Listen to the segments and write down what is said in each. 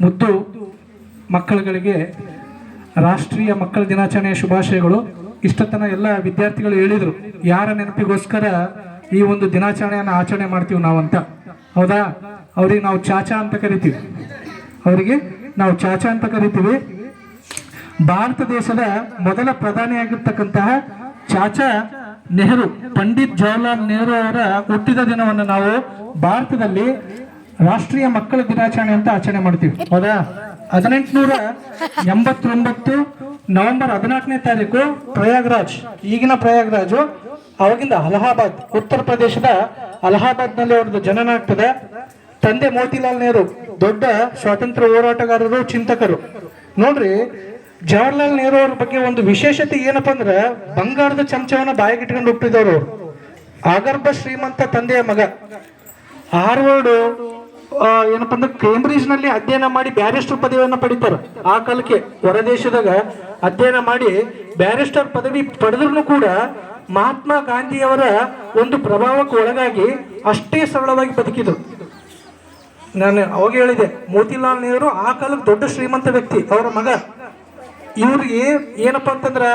ಮುದ್ದು ಮಕ್ಕಳುಗಳಿಗೆ ರಾಷ್ಟ್ರೀಯ ಮಕ್ಕಳ ದಿನಾಚರಣೆಯ ಶುಭಾಶಯಗಳು. ಇಷ್ಟತನ ಎಲ್ಲ ವಿದ್ಯಾರ್ಥಿಗಳು ಹೇಳಿದರು. ಯಾರ ನೆನಪಿಗೋಸ್ಕರ ಈ ಒಂದು ದಿನಾಚರಣೆಯನ್ನು ಆಚರಣೆ ಮಾಡ್ತೀವಿ ನಾವಂತ. ಹೌದಾ? ಅವ್ರಿಗೆ ನಾವು ಚಾಚಾ ಅಂತ ಕರಿತೀವಿ. ಅವರಿಗೆ ನಾವು ಚಾಚಾ ಅಂತ ಕರಿತೀವಿ. ಭಾರತ ದೇಶದ ಮೊದಲ ಪ್ರಧಾನಿಯಾಗಿರ್ತಕ್ಕಂತಹ ಚಾಚಾ ನೆಹರು, ಪಂಡಿತ್ ಜವಾಹರ್ಲಾಲ್ ನೆಹರು ಅವರ ಹುಟ್ಟಿದ ದಿನವನ್ನು ನಾವು ಭಾರತದಲ್ಲಿ ರಾಷ್ಟ್ರೀಯ ಮಕ್ಕಳ ದಿನಾಚರಣೆ ಅಂತ ಆಚರಣೆ ಮಾಡ್ತೀವಿ. ಹೌದಾ? ಹದಿನೆಂಟುನೂರ ಎಂಬತ್ತೊಂಬತ್ತು ನವೆಂಬರ್ ಹದಿನಾಲ್ಕನೇ ತಾರೀಕು ಪ್ರಯಾಗ್ರಾಜ್, ಈಗಿನ ಪ್ರಯಾಗ್ರಾಜು, ಅವಾಗಿಂದ ಅಲಹಾಬಾದ್, ಉತ್ತರ ಪ್ರದೇಶದ ಅಲಹಾಬಾದ್ನಲ್ಲಿ ಅವ್ರದ್ದು ಜನನ ಆಗ್ತದೆ. ತಂದೆ ಮೋತಿಲಾಲ್ ನೆಹರು, ದೊಡ್ಡ ಸ್ವಾತಂತ್ರ್ಯ ಹೋರಾಟಗಾರರು, ಚಿಂತಕರು. ನೋಡ್ರಿ, ಜವಾಹರ್ಲಾಲ್ ನೆಹರು ಅವ್ರ ಬಗ್ಗೆ ಒಂದು ವಿಶೇಷತೆ ಏನಪ್ಪ ಅಂದ್ರೆ, ಬಂಗಾರದ ಚಮಚವನ್ನ ಬಾಯಿಗೆ ಇಟ್ಕೊಂಡು ಹುಟ್ಟಿದವರು ಅವರು. ಆಗರ್ಭ ಶ್ರೀಮಂತ ತಂದೆಯ ಮಗ. ಹಾರ್ವರ್ಡ್ ಏನಪ್ಪಾ ಅಂದ್ರೆ ಕೇಂಬ್ರಿಜ್ನಲ್ಲಿ ಅಧ್ಯಯನ ಮಾಡಿ ಬ್ಯಾರಿಸ್ಟರ್ ಪದವಿಯನ್ನು ಪಡಿತಾರ. ಆ ಕಾಲಕ್ಕೆ ಹೊರದೇಶದಾಗ ಅಧ್ಯಯನ ಮಾಡಿ ಬ್ಯಾರಿಸ್ಟರ್ ಪದವಿ ಪಡೆದ್ರು ಕೂಡ ಮಹಾತ್ಮ ಗಾಂಧಿಯವರ ಒಂದು ಪ್ರಭಾವಕ್ಕೆ ಒಳಗಾಗಿ ಅಷ್ಟೇ ಸರಳವಾಗಿ ಬದುಕಿದ್ರು. ನಾನು ಅವಾಗ ಹೇಳಿದೆ, ಮೋತಿಲಾಲ್ ನೆಹರು ಆ ಕಾಲಕ್ಕೆ ದೊಡ್ಡ ಶ್ರೀಮಂತ ವ್ಯಕ್ತಿ, ಅವರ ಮಗ. ಇವ್ರಿಗೆ ಏನಪ್ಪ ಅಂತಂದ್ರೆ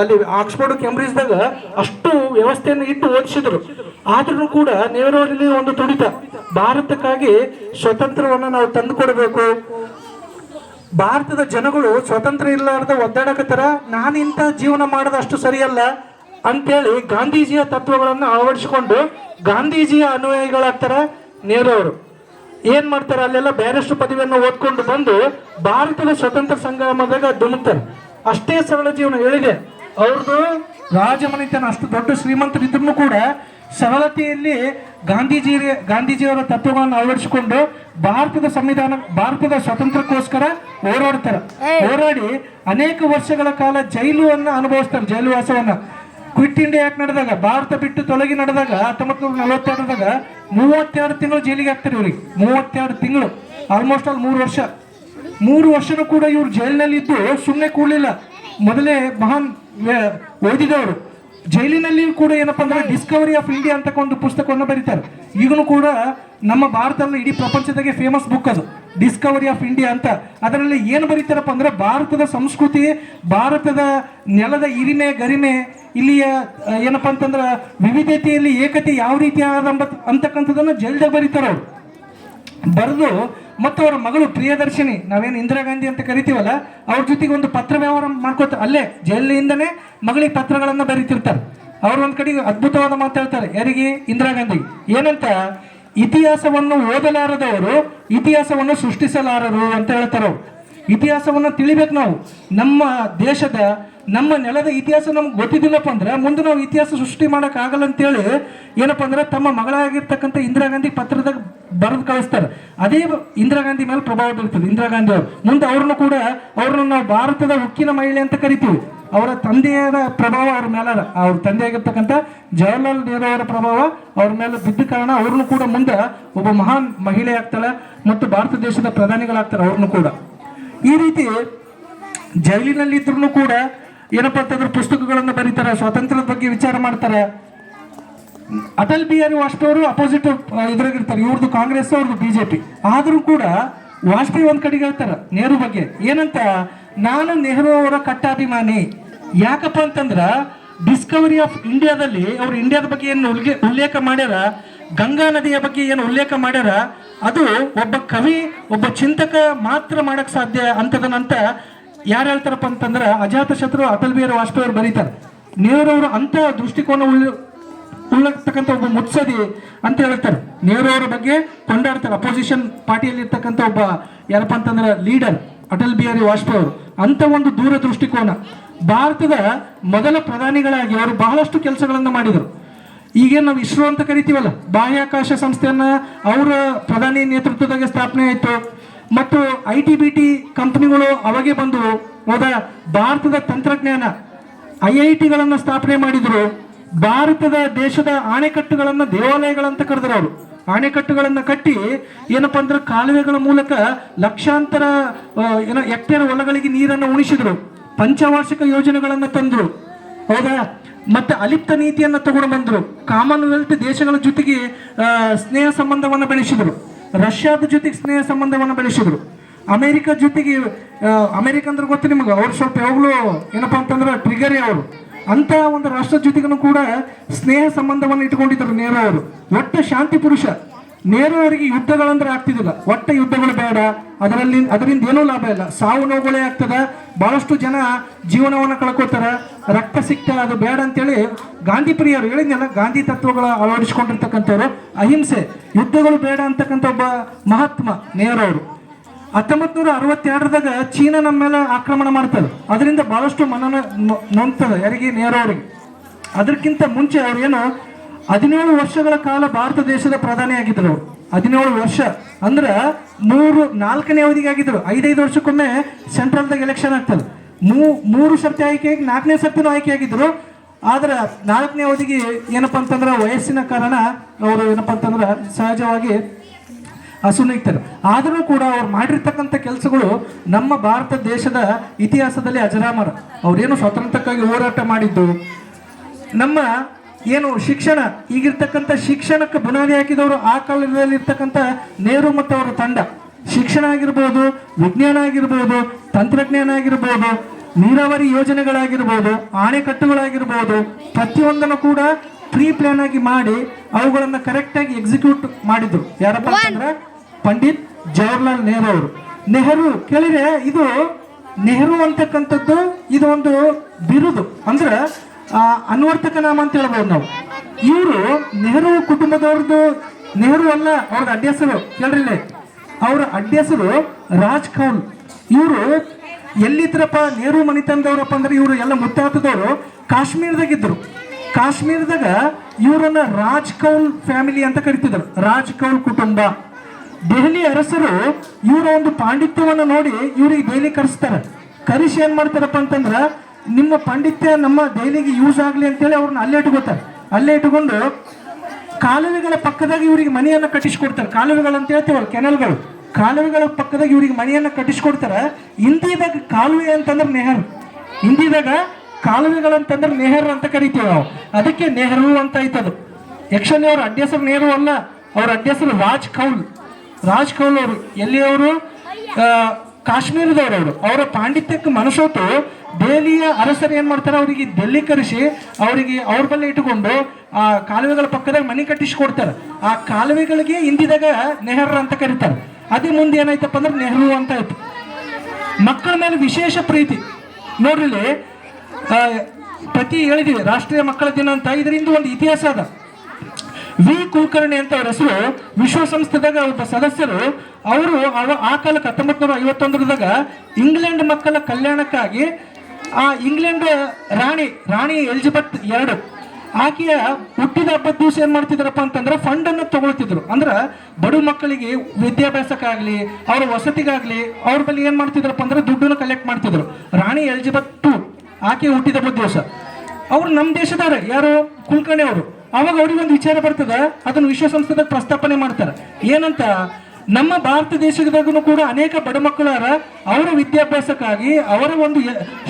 ಅಲ್ಲಿ ಆಕ್ಸ್ಫರ್ಡ್ ಕೇಂಬ್ರಿಡ್ಜ್ದಾಗ ಅಷ್ಟು ವ್ಯವಸ್ಥೆಯನ್ನು ಇಟ್ಟು ಓದಿಸಿದ್ರು. ಆದ್ರೂ ಕೂಡ ನೆಹರು ಅವರಲ್ಲಿ ಒಂದು ತುಡಿತ. ಭಾರತಕ್ಕಾಗಿ ಸ್ವತಂತ್ರವನ್ನು ನಾವು ತಂದು ಕೊಡಬೇಕು ಭಾರತದ ಜನಗಳು ಸ್ವತಂತ್ರ ಇಲ್ಲಾರ್ದ ಒದ್ದಾಡಕತ್ತಾರ, ನಾನು ಇಂಥ ಜೀವನ ಮಾಡದಷ್ಟು ಸರಿಯಲ್ಲ ಅಂತೇಳಿ ಗಾಂಧೀಜಿಯ ತತ್ವಗಳನ್ನು ಅಳವಡಿಸಿಕೊಂಡು ಗಾಂಧೀಜಿಯ ಅನುಯಾಯಿಗಳಾಗ್ತಾರ ನೇರವರು ಏನು ಮಾಡ್ತಾರೆ, ಅಲ್ಲೆಲ್ಲ ಬ್ಯಾರಿಸ್ಟರ್ ಪದವಿಯನ್ನು ಓದ್ಕೊಂಡು ಬಂದು ಭಾರತದ ಸ್ವತಂತ್ರ ಸಂಗ್ರಾಮದಾಗ ಧುಮುಕ್ತಾರೆ. ಅಷ್ಟೇ ಸರಳ ಜೀವನ ಹೇಳಿದೆ. ಅವ್ರದ್ದು ರಾಜಮನೆತನ ಅಷ್ಟು ದೊಡ್ಡ ಶ್ರೀಮಂತರಿದ್ರು ಕೂಡ ಸರಳತೆಯಲ್ಲಿ ಗಾಂಧೀಜಿ ಗಾಂಧೀಜಿಯವರ ತತ್ವಗಳನ್ನು ಅಳವಡಿಸಿಕೊಂಡು ಭಾರತದ ಸಂವಿಧಾನ ಭಾರತದ ಸ್ವಾತಂತ್ರ್ಯಕ್ಕೋಸ್ಕರ ಹೋರಾಡ್ತಾರೆ. ಹೋರಾಡಿ ಅನೇಕ ವರ್ಷಗಳ ಕಾಲ ಜೈಲುವನ್ನ ಅನುಭವಿಸ್ತಾರೆ. ಜೈಲು ವಾಸವನ್ನ ಕ್ವಿಟ್ ಇಂಡಿಯಾ ಯಾಕೆ ನಡೆದಾಗ ಭಾರತ ಬಿಟ್ಟು ತೊಲಗಿ ನಡೆದಾಗ ಹತ್ತೊಂಬತ್ತು ನೂರ ನಲವತ್ತೆರಡದಾಗ ಮೂವತ್ತೆರಡು ತಿಂಗಳು ಜೈಲಿಗೆ ಹಾಕ್ತಾರೆ ಇವ್ರಿಗೆ. ಮೂವತ್ತೆರಡು ತಿಂಗಳು. ಆಲ್ಮೋಸ್ಟ್ ಆಲ್ ಮೂರು ವರ್ಷ. ಮೂರು ವರ್ಷನೂ ಕೂಡ ಇವ್ರು ಜೈಲಿನಲ್ಲಿ ಇದ್ದು ಸುಮ್ಮನೆ ಕೂಡಲಿಲ್ಲ. ಮೊದಲೇ ಮಹಾನ್ ಓದಿದವರು. ಜೈಲಿನಲ್ಲಿ ಕೂಡ ಏನಪ್ಪ ಅಂದ್ರೆ ಡಿಸ್ಕವರಿ ಆಫ್ ಇಂಡಿಯಾ ಅಂತಕ್ಕೊಂದು ಒಂದು ಪುಸ್ತಕವನ್ನು ಬರೀತಾರೆ. ಈಗಲೂ ಕೂಡ ನಮ್ಮ ಭಾರತದಲ್ಲಿ ಇಡೀ ಪ್ರಪಂಚದಾಗೆ ಫೇಮಸ್ ಬುಕ್ ಅದು ಡಿಸ್ಕವರಿ ಆಫ್ ಇಂಡಿಯಾ ಅಂತ. ಅದರಲ್ಲಿ ಏನು ಬರೀತಾರಪ್ಪ ಅಂದ್ರೆ ಭಾರತದ ಸಂಸ್ಕೃತಿ ಭಾರತದ ನೆಲದ ಇರಿಮೆ ಗರಿಮೆ ಇಲ್ಲಿಯ ಏನಪ್ಪ ಅಂತಂದ್ರೆ ವಿವಿಧತೆಯಲ್ಲಿ ಏಕತೆ ಯಾವ ರೀತಿ ಆದ ಅಂತಕ್ಕಂಥದ್ದನ್ನು ಅಂತಕ್ಕಂಥದ್ದನ್ನ ಜೈಲ್ದಾಗ ಬರೀತಾರೆ ಅವರು ಬರೆದು ಮತ್ತು ಅವರ ಮಗಳು ಪ್ರಿಯದರ್ಶಿನಿ, ನಾವೇನು ಇಂದಿರಾ ಗಾಂಧಿ ಅಂತ ಕರಿತೀವಲ್ಲ, ಅವ್ರ ಜೊತೆಗೆ ಒಂದು ಪತ್ರ ವ್ಯವಹಾರ ಮಾಡ್ಕೋತಾರೆ ಅಲ್ಲೇ ಜೈಲಿನಿಂದನೇ ಮಗಳಿಗೆ ಪತ್ರಗಳನ್ನು ಬರೀತಿರ್ತಾರೆ. ಅವ್ರು ಒಂದು ಕಡೆಗೆ ಅದ್ಭುತವಾದ ಮಾತಾಡ್ತಾರೆ ಯಾರಿಗೆ? ಇಂದಿರಾ ಗಾಂಧಿ ಏನಂತ, ಇತಿಹಾಸವನ್ನು ಓದಲಾರದವರು ಇತಿಹಾಸವನ್ನು ಸೃಷ್ಟಿಸಲಾರರು ಅಂತ ಹೇಳ್ತಾರೆ ಅವ್ರು. ಇತಿಹಾಸವನ್ನು ತಿಳಿಬೇಕು ನಾವು. ನಮ್ಮ ದೇಶದ ನಮ್ಮ ನೆಲದ ಇತಿಹಾಸ ನಮ್ಗೆ ಗೊತ್ತಿದ್ದಿಲ್ಲಪ್ಪ ಅಂದ್ರೆ ಮುಂದೆ ನಾವು ಇತಿಹಾಸ ಸೃಷ್ಟಿ ಮಾಡಕ್ ಆಗಲ್ಲ ಅಂತೇಳಿ ಏನಪ್ಪ ಅಂದ್ರೆ ತಮ್ಮ ಮಗಳಾಗಿರ್ತಕ್ಕಂಥ ಇಂದಿರಾ ಗಾಂಧಿ ಪತ್ರದಾಗ ಬರೆದು ಕಳಿಸ್ತಾರೆ. ಅದೇ ಇಂದಿರಾ ಗಾಂಧಿ ಮೇಲೆ ಪ್ರಭಾವ ಬೀರ್ತದೆ, ಇಂದಿರಾ ಗಾಂಧಿ ಅವರು. ಮುಂದೆ ಅವ್ರನ್ನು ಕೂಡ ಅವ್ರನ್ನ ನಾವು ಭಾರತದ ಉಕ್ಕಿನ ಮಹಿಳೆ ಅಂತ ಕರಿತೀವಿ. ಅವರ ತಂದೆಯರ ಪ್ರಭಾವ ಅವ್ರ ಮೇಲೆ. ಅವ್ರ ತಂದೆ ಆಗಿರ್ತಕ್ಕಂಥ ಜವಾಹರ್ಲಾಲ್ ನೆಹರು ಅವರ ಪ್ರಭಾವ ಅವ್ರ ಮೇಲೆ ಬಿದ್ದ ಕಾರಣ ಅವ್ರನ್ನು ಕೂಡ ಮುಂದೆ ಒಬ್ಬ ಮಹಾನ್ ಮಹಿಳೆ ಆಗ್ತಾಳೆ ಮತ್ತು ಭಾರತ ದೇಶದ ಪ್ರಧಾನಿಗಳಾಗ್ತಾರೆ ಅವ್ರನ್ನು ಕೂಡ. ಈ ರೀತಿ ಜೈಲಿನಲ್ಲಿ ಇದ್ರೂ ಕೂಡ ಏನಪ್ಪಾ ಅಂತಂದ್ರೆ ಪುಸ್ತಕಗಳನ್ನು ಬರೀತಾರೆ, ಸ್ವಾತಂತ್ರ್ಯದ ಬಗ್ಗೆ ವಿಚಾರ ಮಾಡ್ತಾರೆ. ಅಟಲ್ ಬಿಹಾರಿ ವಾಜಪೇಯಿ ಅವರು ಅಪೋಸಿಟ್ ಇದ್ರಾಗಿರ್ತಾರೆ ಇವ್ರದ್ದು ಕಾಂಗ್ರೆಸ್ ಅವ್ರದ್ದು ಬಿಜೆಪಿ ಆದರೂ ಕೂಡ ವಾಜಪೇಯಿ ಒಂದು ಕಡೆಗೆ ಹೇಳ್ತಾರೆ, ನೆಹರು ಬಗ್ಗೆ. ಏನಂತ, ನಾನು ನೆಹರು ಅವರ ಕಟ್ಟಾಭಿಮಾನಿ. ಯಾಕಪ್ಪ ಅಂತಂದ್ರೆ ಡಿಸ್ಕವರಿ ಆಫ್ ಇಂಡಿಯಾದಲ್ಲಿ ಅವರು ಇಂಡಿಯಾದ ಬಗ್ಗೆ ಏನು ಉಲ್ಲೇಖ ಮಾಡ್ಯಾರ, ಗಂಗಾ ನದಿಯ ಬಗ್ಗೆ ಏನು ಉಲ್ಲೇಖ ಮಾಡ್ಯಾರ, ಅದು ಒಬ್ಬ ಕವಿ, ಒಬ್ಬ ಚಿಂತಕ ಮಾತ್ರ ಮಾಡಕ್ ಸಾಧ್ಯ ಅಂತದನಂತ ಯಾರು ಹೇಳ್ತಾರಪ್ಪ ಅಂತಂದ್ರೆ ಅಜಾತ ಶತ್ರು ಅಟಲ್ ಬಿಹಾರಿ ವಾಜಪೇಯಿ ಅವರು ಬರೀತಾರೆ. ನೆಹರು ಅವರು ಅಂತ ದೃಷ್ಟಿಕೋನ ಉಳ್ಳ ಉಳ್ಳತಕ್ಕಂಥ ಒಬ್ಬ ಮುತ್ಸದಿ ಅಂತ ಹೇಳ್ತಾರೆ. ನೆಹರು ಅವರ ಬಗ್ಗೆ ಕೊಂಡಾಡ್ತಾರೆ. ಅಪೋಸಿಷನ್ ಪಾರ್ಟಿಯಲ್ಲಿ ಇರ್ತಕ್ಕಂಥ ಒಬ್ಬ ಯಾರಪ್ಪ ಅಂತಂದ್ರೆ ಲೀಡರ್ ಅಟಲ್ ಬಿಹಾರಿ ವಾಜಪೇಯಿ ಅವರು. ಅಂತ ಒಂದು ದೂರ ದೃಷ್ಟಿಕೋನ ಭಾರತದ ಮೊದಲ ಪ್ರಧಾನಿಗಳಾಗಿ ಅವರು ಬಹಳಷ್ಟು ಕೆಲಸಗಳನ್ನು ಮಾಡಿದರು. ಈಗೇನು ನಾವು ಇಸ್ರೋ ಅಂತ ಕರಿತೀವಲ್ಲ? ಬಾಹ್ಯಾಕಾಶ ಸಂಸ್ಥೆಯನ್ನ ಅವರ ಪ್ರಧಾನಿ ನೇತೃತ್ವದಾಗ ಸ್ಥಾಪನೆ ಆಯಿತು. ಮತ್ತು ಐ ಟಿ ಬಿ ಟಿ ಕಂಪ್ನಿಗಳು ಅವಾಗೆ ಬಂದು ಹೋದ ಭಾರತದ ತಂತ್ರಜ್ಞಾನ, ಐ ಐ ಟಿಗಳನ್ನು ಸ್ಥಾಪನೆ ಮಾಡಿದರು. ಭಾರತದ ದೇಶದ ಆಣೆಕಟ್ಟುಗಳನ್ನು ದೇವಾಲಯಗಳಂತ ಕರೆದ್ರು ಅವರು. ಆಣೆಕಟ್ಟುಗಳನ್ನು ಕಟ್ಟಿ ಏನಪ್ಪ ಅಂದ್ರೆ ಕಾಲುವೆಗಳ ಮೂಲಕ ಲಕ್ಷಾಂತರ ಏನೋ ಹೆಕ್ಟೇರ್ ಹೊಲಗಳಿಗೆ ನೀರನ್ನು ಉಣಿಸಿದ್ರು. ಪಂಚವಾರ್ಷಿಕ ಯೋಜನೆಗಳನ್ನು ತಂದರು. ಹೌದಾ? ಮತ್ತೆ ಅಲಿಪ್ತ ನೀತಿಯನ್ನ ತಗೊಂಡು ಬಂದರು. ಕಾಮನ್ವೆಲ್ತ್ ದೇಶಗಳ ಜೊತೆಗೆ ಸ್ನೇಹ ಸಂಬಂಧವನ್ನು ಬೆಳೆಸಿದ್ರು. ರಷ್ಯಾದ ಜೊತೆಗೆ ಸ್ನೇಹ ಸಂಬಂಧವನ್ನು ಬೆಳೆಸಿದ್ರು. ಅಮೆರಿಕ ಜೊತೆಗೆ ಅಮೇರಿಕ ಅಂದ್ರೆ ಗೊತ್ತು ನಿಮಗೆ, ಅವ್ರು ಸ್ವಲ್ಪ ಯಾವಾಗಲೂ ಏನಪ್ಪಾ ಅಂತಂದ್ರೆ ಟ್ರಿಗರಿ ಅವರು. ಅಂತ ಒಂದು ರಾಷ್ಟ್ರದ ಜೊತೆಗೂ ಕೂಡ ಸ್ನೇಹ ಸಂಬಂಧವನ್ನು ಇಟ್ಕೊಂಡಿದ್ದರು ನೇರ ಅವರು ಒಟ್ಟು ಶಾಂತಿ ಪುರುಷ. ನೆಹರು ಅವರಿಗೆ ಯುದ್ಧಗಳಂದ್ರೆ ಆಗ್ತಿದ್ದಿಲ್ಲ ಒಟ್ಟ ಯುದ್ಧಗಳು ಬೇಡ. ಅದರಲ್ಲಿ, ಅದರಿಂದ ಏನೂ ಲಾಭ ಇಲ್ಲ. ಸಾವು ನೋವುಗಳೇ ಆಗ್ತದ. ಬಹಳಷ್ಟು ಜನ ಜೀವನವನ್ನು ಕಳ್ಕೊತಾರ ರಕ್ತ ಸಿಕ್ತ, ಅದು ಬೇಡ ಅಂತೇಳಿ ಗಾಂಧಿ ಪ್ರಿಯರು ಹೇಳಿದ್ನಲ್ಲ, ಗಾಂಧಿ ತತ್ವಗಳ ಅಳವಡಿಸಿಕೊಂಡಿರ್ತಕ್ಕಂಥವ್ರು. ಅಹಿಂಸೆ, ಯುದ್ಧಗಳು ಬೇಡ ಅಂತಕ್ಕಂಥ ಒಬ್ಬ ಮಹಾತ್ಮ ನೇರವರು. ಹತ್ತೊಂಬತ್ತು ನೂರ ಚೀನಾ ನಮ್ಮ ಮೇಲೆ ಆಕ್ರಮಣ ಮಾಡ್ತಾರೆ ಅದರಿಂದ ಬಹಳಷ್ಟು ಮನನ ನೊಂದ್ತದೆ ಯಾರಿಗೆ? ನೇರವರಿಗೆ. ಅದಕ್ಕಿಂತ ಮುಂಚೆ ಅವ್ರೇನು ಹದಿನೇಳು ವರ್ಷಗಳ ಕಾಲ ಭಾರತ ದೇಶದ ಪ್ರಧಾನಿ ಆಗಿದ್ರು ಹದಿನೇಳು ವರ್ಷ ಅಂದ್ರೆ ಮೂರು ನಾಲ್ಕನೇ ಅವಧಿಗೆ ಆಗಿದ್ರು ಐದೈದು ವರ್ಷಕ್ಕೊಮ್ಮೆ ಸೆಂಟ್ರಲ್ದಾಗ ಎಲೆಕ್ಷನ್ ಆಗ್ತದೆ. ಮೂ, ಮೂರು ಸರ್ತಿ ಆಯ್ಕೆಯಾಗಿ ನಾಲ್ಕನೇ ಸರ್ತಿನೂ ಆಯ್ಕೆ ಆಗಿದ್ರು ಆದ್ರೆ ನಾಲ್ಕನೇ ಅವಧಿಗೆ ಏನಪ್ಪಾ ಅಂತಂದ್ರೆ ವಯಸ್ಸಿನ ಕಾರಣ ಅವರು ಏನಪ್ಪಾ ಅಂತಂದ್ರೆ ಸಹಜವಾಗಿ ಅಸುನೀಗ್ತಾರೆ ಆದರೂ ಕೂಡ ಅವ್ರು ಮಾಡಿರ್ತಕ್ಕಂಥ ಕೆಲಸಗಳು ನಮ್ಮ ಭಾರತ ದೇಶದ ಇತಿಹಾಸದಲ್ಲಿ ಅಜರಾಮರ. ಅವ್ರೇನು ಸ್ವಾತಂತ್ರ್ಯಕ್ಕಾಗಿ ಹೋರಾಟ ಮಾಡಿದ್ದು? ನಮ್ಮ ಏನು ಶಿಕ್ಷಣ? ಈಗಿರ್ತಕ್ಕಂಥ ಶಿಕ್ಷಣಕ್ಕೆ ಬುನಾದಿ ಹಾಕಿದವರು ಆ ಕಾಲದಲ್ಲಿ ಇರ್ತಕ್ಕಂಥ ನೆಹರು ಮತ್ತು ಅವರ ತಂಡ. ಶಿಕ್ಷಣ ಆಗಿರ್ಬೋದು ವಿಜ್ಞಾನ ಆಗಿರ್ಬೋದು ತಂತ್ರಜ್ಞಾನ ಆಗಿರ್ಬೋದು ನೀರಾವರಿ ಯೋಜನೆಗಳಾಗಿರ್ಬೋದು ಆಣೆಕಟ್ಟುಗಳಾಗಿರ್ಬೋದು ಪ್ರತಿಯೊಂದನ್ನು ಕೂಡ ಪ್ರೀ ಪ್ಲಾನ್ ಆಗಿ ಮಾಡಿ ಅವುಗಳನ್ನು ಕರೆಕ್ಟಾಗಿ ಎಕ್ಸಿಕ್ಯೂಟ್ ಮಾಡಿದ್ರು. ಯಾರಪ್ಪ ಅಂದ್ರೆ ಪಂಡಿತ್ ಜವಾಹರ್ಲಾಲ್ ನೆಹರು ಅವರು. ನೆಹರು ಕೇಳಿದ್ರೆ ಇದು ನೆಹರು ಅಂತಕ್ಕಂಥದ್ದು ಇದು ಒಂದು ಬಿರುದು. ಅಂದ್ರೆ ಅನ್ವರ್ತಕ ನಾಮ ಅಂತ ಹೇಳ್ಬೋದು ನಾವು. ಇವರು ನೆಹರು ಕುಟುಂಬದವ್ರದ್ದು, ನೆಹರು ಅಲ್ಲ, ಅವ್ರದ್ದು ಅಡ್ಡ ಹೆಸರು ಕೇಳ್ರಿ. ಅವ್ರ ಅಡ್ಡ ರಾಜ್ ಕೌಲ್ ಇವರು ಎಲ್ಲಿದ್ರಪ್ಪ ನೆಹರು ಮನಿತನದವ್ರಪ್ಪ ಅಂದ್ರೆ ಇವರು ಎಲ್ಲ ಮುತ್ತಾತದವರು ಕಾಶ್ಮೀರದಾಗಿದ್ದರು. ಕಾಶ್ಮೀರದಾಗ ಇವರನ್ನ ರಾಜ್ ಕೌಲ್ ಫ್ಯಾಮಿಲಿ ಅಂತ ಕರಿತಿದ್ರು. ರಾಜ್ ಕೌಲ್ ಕುಟುಂಬ. ದೆಹಲಿ ಅರಸರು ಇವರ ಒಂದು ಪಾಂಡಿತ್ಯವನ್ನು ನೋಡಿ ಇವ್ರಿಗೆ ದೆಹಲಿ ಕರೆಸ್ತಾರೆ. ಕರೆಸಿ ಏನ್ ಮಾಡ್ತಾರಪ್ಪ ಅಂತಂದ್ರ ನಿಮ್ಮ ಪಾಂಡಿತ್ಯ ನಮ್ಮ ದೈನಿಗೆ ಯೂಸ್ ಆಗಲಿ ಅಂತೇಳಿ ಅವ್ರನ್ನ ಅಲ್ಲೇ ಇಟ್ಕೋತಾರೆ. ಅಲ್ಲೇ ಇಟ್ಕೊಂಡು ಕಾಲುವೆಗಳ ಪಕ್ಕದಾಗ ಇವರಿಗೆ ಮನೆಯನ್ನು ಕಟ್ಟಿಸ್ಕೊಡ್ತಾರೆ. ಕಾಲುವೆಗಳು ಅಂತ ಹೇಳ್ತೀವಲ್ಲ ಕೆನಲ್ಗಳು. ಕಾಲುವೆಗಳ ಪಕ್ಕದಾಗ ಇವರಿಗೆ ಮನೆಯನ್ನು ಕಟ್ಟಿಸ್ಕೊಡ್ತಾರೆ. ಹಿಂದಿದಾಗ ಕಾಲುವೆ ಅಂತಂದ್ರೆ ನೆಹರು. ಹಿಂದಿದಾಗ ಕಾಲುವೆಗಳಂತಂದ್ರೆ ನೆಹರು ಅಂತ ಕರಿತೀವಿ ನಾವು. ಅದಕ್ಕೆ ನೆಹರು ಅಂತ ಆಯ್ತದು. ಯಕ್ಷನ್ ಅವ್ರ ಅಡ್ಡ ನೆಹರು ಅಲ್ಲ, ಅವ್ರ ಅಡ್ಡ ರಾಜ್ ಕೌಲ್. ರಾಜ್ ಕೌಲ್ ಅವರು. ಎಲ್ಲಿ ಅವರು ಕಾಶ್ಮೀರದವರು ಅವರು. ಪಾಂಡಿತ್ಯಕ್ಕೆ ಮನಸೋತು ದೆಹಲಿಯ ಅರಸರು ಏನು ಮಾಡ್ತಾರೆ? ಅವರಿಗೆ ಡೆಲ್ಲಿ ಕರೆಸಿ, ಅವರಿಗೆ ಅವ್ರ ಬಳಿ ಇಟ್ಟುಕೊಂಡು ಆ ಕಾಲುವೆಗಳ ಪಕ್ಕದಾಗ ಮನೆ ಕಟ್ಟಿಸಿಕೊಡ್ತಾರೆ. ಆ ಕಾಲುವೆಗಳಿಗೆ ಹಿಂದಿದಾಗ ನೆಹರು ಅಂತ ಕರೀತಾರೆ. ಅದೇ ಮುಂದೆ ಏನಾಯ್ತಪ್ಪ ಅಂದ್ರೆ ನೆಹರು ಅಂತ ಆಯ್ತು. ಮಕ್ಕಳ ಮೇಲೆ ವಿಶೇಷ ಪ್ರೀತಿ. ನೋಡ್ರಿ ಪ್ರತಿ ಹೇಳಿದೀವಿ, ರಾಷ್ಟ್ರೀಯ ಮಕ್ಕಳ ದಿನ ಅಂತ. ಇದರಿಂದ ಒಂದು ಇತಿಹಾಸ ಅದ. ವಿ ಕುಲಕರ್ಣಿ ಅಂತ ಅವ್ರ ಹೆಸರು ವಿಶ್ವಸಂಸ್ಥೆದಾಗ ಒಬ್ಬ ಸದಸ್ಯರು, ಅವರು ಅವ ಆ ಕಾಲಕ್ಕೆ ಹತ್ತೊಂಬತ್ತು ನೂರ ಐವತ್ತೊಂದರದಾಗ ಇಂಗ್ಲೆಂಡ್ ಮಕ್ಕಳ ಕಲ್ಯಾಣಕ್ಕಾಗಿ, ಆ ಇಂಗ್ಲೆಂಡ್ ರಾಣಿ ರಾಣಿ ಎಲಿಜಬೆತ್ ಎರಡು, ಆಕೆಯ ಹುಟ್ಟಿದ ಹಬ್ಬದ ದಿವಸ ಏನು ಮಾಡ್ತಿದ್ರಪ್ಪ ಅಂತಂದ್ರೆ ಫಂಡ್ ಅನ್ನು ತಗೊಳ್ತಿದ್ರು. ಅಂದ್ರೆ ಬಡ ಮಕ್ಕಳಿಗೆ ವಿದ್ಯಾಭ್ಯಾಸಕ್ಕಾಗ್ಲಿ, ಅವ್ರ ವಸತಿಗಾಗ್ಲಿ, ಅವ್ರ ಬಳಿ ಏನು ಮಾಡ್ತಿದ್ರಪ್ಪ ಅಂದ್ರೆ ದುಡ್ಡನ್ನು ಕಲೆಕ್ಟ್ ಮಾಡ್ತಿದ್ರು. ರಾಣಿ ಎಲಿಜಬೆತ್ ಟು ಆಕೆ ಹುಟ್ಟಿದ ಹಬ್ಬದ ದಿವಸ. ಅವ್ರು ನಮ್ಮ ದೇಶದವ್ರೆ, ಯಾರು? ಕುಲಕರ್ಣಿ ಅವರು. ಅವಾಗ ಅವ್ರಿಗೆ ಒಂದು ವಿಚಾರ ಬರ್ತದ, ಅದನ್ನು ವಿಶ್ವಸಂಸ್ಥೆದಾಗ ಪ್ರಸ್ತಾಪನೆ ಮಾಡ್ತಾರೆ. ಏನಂತ, ನಮ್ಮ ಭಾರತ ದೇಶದಾಗೂ ಕೂಡ ಅನೇಕ ಬಡ ಮಕ್ಕಳಾರ ಅವರ ವಿದ್ಯಾಭ್ಯಾಸಕ್ಕಾಗಿ, ಅವರ ಒಂದು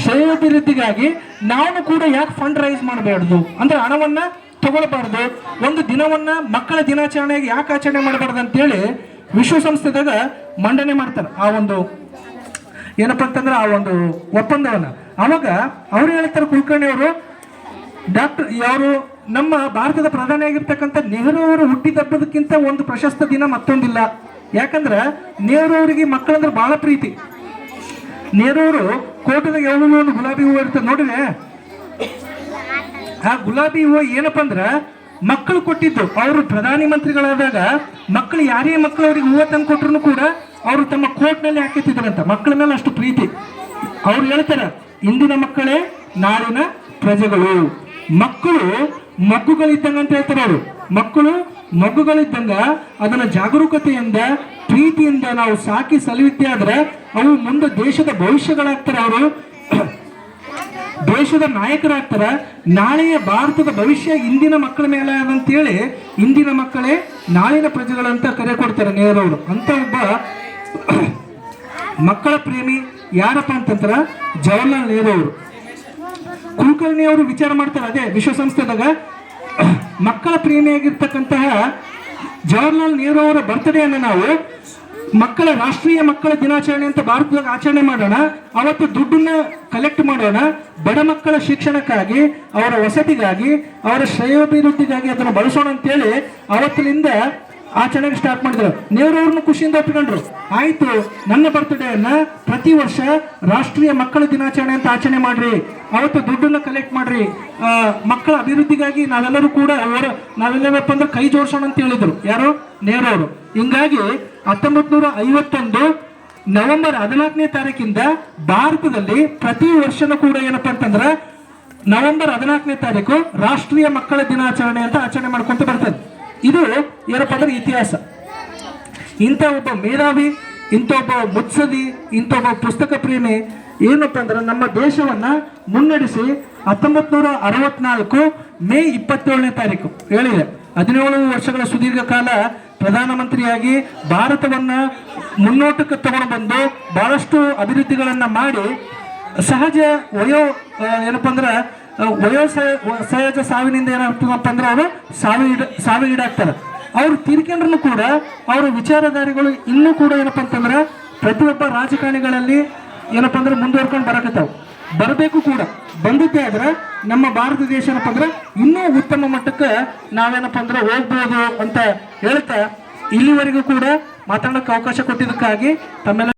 ಶ್ರೇಯೋಭಿವೃದ್ಧಿಗಾಗಿ ನಾವು ಕೂಡ ಯಾಕೆ ಫಂಡ್ ರೈಸ್ ಮಾಡಬಾರ್ದು? ಅಂದ್ರೆ ಹಣವನ್ನ ತಗೊಳ್ಬಾರ್ದು. ಒಂದು ದಿನವನ್ನ ಮಕ್ಕಳ ದಿನಾಚರಣೆಗೆ ಯಾಕೆ ಆಚರಣೆ ಮಾಡಬಾರ್ದು ಅಂತೇಳಿ ವಿಶ್ವಸಂಸ್ಥೆದಾಗ ಮಂಡನೆ ಮಾಡ್ತಾರೆ. ಆ ಒಂದು ಏನಪ್ಪ ಅಂತಂದ್ರೆ, ಆ ಒಂದು ಒಪ್ಪಂದವನ್ನ. ಅವಾಗ ಅವ್ರು ಹೇಳ್ತಾರೆ ಕುಲಕರ್ಣಿ ಅವರು ಡಾಕ್ಟರ್, ಯಾರು ನಮ್ಮ ಭಾರತದ ಪ್ರಧಾನಿಯಾಗಿರ್ತಕ್ಕಂಥ ನೆಹರು ಅವರು ಹುಟ್ಟಿದ ಹಬ್ಬದಕ್ಕಿಂತ ಒಂದು ಪ್ರಶಸ್ತ ದಿನ ಮತ್ತೊಂದಿಲ್ಲ. ಯಾಕಂದ್ರೆ ನೆಹರು ಅವರಿಗೆ ಮಕ್ಕಳಂದ್ರೆ ಬಹಳ ಪ್ರೀತಿ. ನೆಹರು ಅವರು ಕೋಟದಾಗ ಯಾವಾಗಲೂ ಒಂದು ಗುಲಾಬಿ ಹೂವು ಇರ್ತದೆ ನೋಡಿದೆ? ಆ ಗುಲಾಬಿ ಹೂವು ಏನಪ್ಪ ಅಂದ್ರೆ ಮಕ್ಕಳು ಕೊಟ್ಟಿದ್ದು. ಅವರು ಪ್ರಧಾನಿ ಮಂತ್ರಿಗಳಾದಾಗ ಮಕ್ಕಳು ಯಾರೇ ಮಕ್ಕಳು ಅವ್ರಿಗೆ ಹೂವು ತಂದು ಕೊಟ್ರು ಕೂಡ ಅವರು ತಮ್ಮ ಕೋಟ್ನಲ್ಲಿ ಹಾಕಿತ್ತಿದ್ರಂತ ಮಕ್ಕಳ ಮೇಲೆ ಅಷ್ಟು ಪ್ರೀತಿ. ಅವ್ರು ಹೇಳ್ತಾರೆ, ಇಂದಿನ ಮಕ್ಕಳೇ ನಾಡಿನ ಪ್ರಜೆಗಳು. ಮಕ್ಕಳು ಮಗ್ಗುಗಳಿದ್ದಂಗೆ ಅಂತ ಹೇಳ್ತಾರೆ ಅವರು. ಮಕ್ಕಳು ಮಗ್ಗುಗಳಿದ್ದಂಗ ಅದನ್ನ ಜಾಗರೂಕತೆಯಿಂದ, ಪ್ರೀತಿಯಿಂದ ನಾವು ಸಾಕಿ ಸಲುವಿದ್ದೆ ಆದ್ರೆ ಅವು ಮುಂದೆ ದೇಶದ ಭವಿಷ್ಯಗಳಾಗ್ತಾರೆ ಅವರು. ದೇಶದ ನಾಯಕರಾಗ್ತಾರ. ನಾಳೆಯ ಭಾರತದ ಭವಿಷ್ಯ ಇಂದಿನ ಮಕ್ಕಳ ಮೇಲೆ ಅಂತೇಳಿ ಇಂದಿನ ಮಕ್ಕಳೇ ನಾಳಿನ ಪ್ರಜೆಗಳಂತ ಕರೆ ಕೊಡ್ತಾರೆ ನೇರ ಅವರು. ಅಂತ ಒಬ್ಬ ಮಕ್ಕಳ ಪ್ರೇಮಿ ಯಾರಪ್ಪ ಅಂತಂದ್ರ ಜವಾಹರ್ಲಾಲ್ ನೆಹರು ಅವರು. ಕುಲಕರ್ಣಿ ಅವರು ವಿಚಾರ ಮಾಡ್ತಾರೆ, ಅದೇ ವಿಶ್ವಸಂಸ್ಥೆದಾಗ. ಮಕ್ಕಳ ಪ್ರೇಮಿಯಾಗಿರ್ತಕ್ಕಂತಹ ಜವಾಹರ್ಲಾಲ್ ನೆಹರು ಅವರ ಬರ್ತ್ಡೇಯನ್ನು ನಾವು ಮಕ್ಕಳ ರಾಷ್ಟ್ರೀಯ ಮಕ್ಕಳ ದಿನಾಚರಣೆ ಅಂತ ಭಾರತದಾಗ ಆಚರಣೆ ಮಾಡೋಣ. ಅವತ್ತು ದುಡ್ಡನ್ನ ಕಲೆಕ್ಟ್ ಮಾಡೋಣ. ಬಡ ಮಕ್ಕಳ ಶಿಕ್ಷಣಕ್ಕಾಗಿ, ಅವರ ವಸತಿಗಾಗಿ, ಅವರ ಶ್ರೇಯೋಭಿವೃದ್ಧಿಗಾಗಿ ಅದನ್ನು ಬಳಸೋಣ ಅಂತೇಳಿ ಅವತ್ತಿನಿಂದ ಆಚರಣೆಗೆ ಸ್ಟಾರ್ಟ್ ಮಾಡಿದ್ರು. ನೆಹರು ಅವ್ರನ್ನ ಖುಷಿಯಿಂದ ಒಪ್ಪಿಕೊಂಡ್ರು. ಆಯ್ತು ನನ್ನ ಬರ್ತ್ಡೇಯನ್ನು ಪ್ರತಿ ವರ್ಷ ರಾಷ್ಟ್ರೀಯ ಮಕ್ಕಳ ದಿನಾಚರಣೆ ಅಂತ ಆಚರಣೆ ಮಾಡ್ರಿ. ಅವತ್ತು ದುಡ್ಡನ್ನ ಕಲೆಕ್ಟ್ ಮಾಡ್ರಿ. ಆ, ಮಕ್ಕಳ ಅಭಿವೃದ್ಧಿಗಾಗಿ ನಾವೆಲ್ಲರೂ ಕೂಡ ಅವರ ನಾವೆಲ್ಲರಪ್ಪ ಅಂದ್ರೆ ಕೈ ಜೋಡಿಸೋಣ ಅಂತ ಹೇಳಿದ್ರು. ಯಾರು? ನೆಹರು ಅವರು ಹಿಂಗಾಗಿ ಹತ್ತೊಂಬತ್ ನೂರ ಐವತ್ತೊಂದು ನವೆಂಬರ್ ಹದಿನಾಲ್ಕನೇ ತಾರೀಕಿಂದ ಭಾರತದಲ್ಲಿ ಪ್ರತಿ ವರ್ಷನೂ ಕೂಡ ಏನಪ್ಪಾ ಅಂತಂದ್ರೆ ನವೆಂಬರ್ ಹದಿನಾಲ್ಕನೇ ತಾರೀಕು ರಾಷ್ಟ್ರೀಯ ಮಕ್ಕಳ ದಿನಾಚರಣೆ ಅಂತ ಆಚರಣೆ ಮಾಡ್ಕೊಂತ ಬರ್ತದೆ. ಇದು ಏನಪ್ಪ ಅಂದ್ರೆ ಇತಿಹಾಸ. ಇಂಥ ಒಬ್ಬ ಮೇಧಾವಿ, ಇಂಥ ಒಬ್ಬ ಮುತ್ಸದಿ ಇಂಥ ಒಬ್ಬ ಪುಸ್ತಕ ಪ್ರೇಮಿ ಏನಪ್ಪ ಅಂದ್ರೆ ನಮ್ಮ ದೇಶವನ್ನ ಮುನ್ನಡೆಸಿ ಹತ್ತೊಂಬತ್ ನೂರ ಅರವತ್ನಾಲ್ಕು ಮೇ ಇಪ್ಪತ್ತೇಳನೇ ತಾರೀಕು. ಹೇಳಿದೆ. ಹದಿನೇಳು ವರ್ಷಗಳ ಸುದೀರ್ಘ ಕಾಲ ಪ್ರಧಾನಮಂತ್ರಿಯಾಗಿ ಭಾರತವನ್ನ ಮುನ್ನೋಟಕ್ಕೆ ತಗೊಂಡು ಬಂದು ಬಹಳಷ್ಟು ಅಭಿವೃದ್ಧಿಗಳನ್ನ ಮಾಡಿ ಸಹಜ ವಯೋ ಏನಪ್ಪ ಅಂದ್ರೆ ಆ, ವಯೋ ಸಹ- ವ- ಸಹಜ ಸಾವಿನಿಂದ ಏನಾಗ್ತದಪ್ಪ ಅಂದ್ರೆ ಅವರು ಸಾವಿ ಸಾವಿಗೀಡಾಗ್ತಾರೆ ಅವರು ತೀರ್ಕೊಂಡ್ರು ಕೂಡ ಅವರ ವಿಚಾರಧಾರಿಗಳು ಇನ್ನೂ ಕೂಡ ಏನಪ್ಪ ಅಂತಂದ್ರೆ ಪ್ರತಿಯೊಬ್ಬ ರಾಜಕಾರಣಿಗಳಲ್ಲಿ ಏನಪ್ಪ ಅಂದ್ರೆ ಮುಂದುವರ್ಕೊಂಡು ಬರಕತ್ತಾವ. ಬರಬೇಕು ಕೂಡ. ಬಂದಿದ್ದೇ ಆದ್ರೆ ನಮ್ಮ ಭಾರತ ದೇಶ ಏನಪ್ಪ ಅಂದ್ರೆ ಇನ್ನೂ ಉತ್ತಮ ಮಟ್ಟಕ್ಕೆ ನಾವೇನಪ್ಪ ಅಂದ್ರೆ ಹೋಗ್ಬೋದು ಅಂತ ಹೇಳ್ತಾ ಇಲ್ಲಿವರೆಗೂ ಕೂಡ ಮಾತಾಡೋಕೆ ಅವಕಾಶ ಕೊಟ್ಟಿದ್ದಕ್ಕಾಗಿ ತಮ್ಮೆಲ್ಲ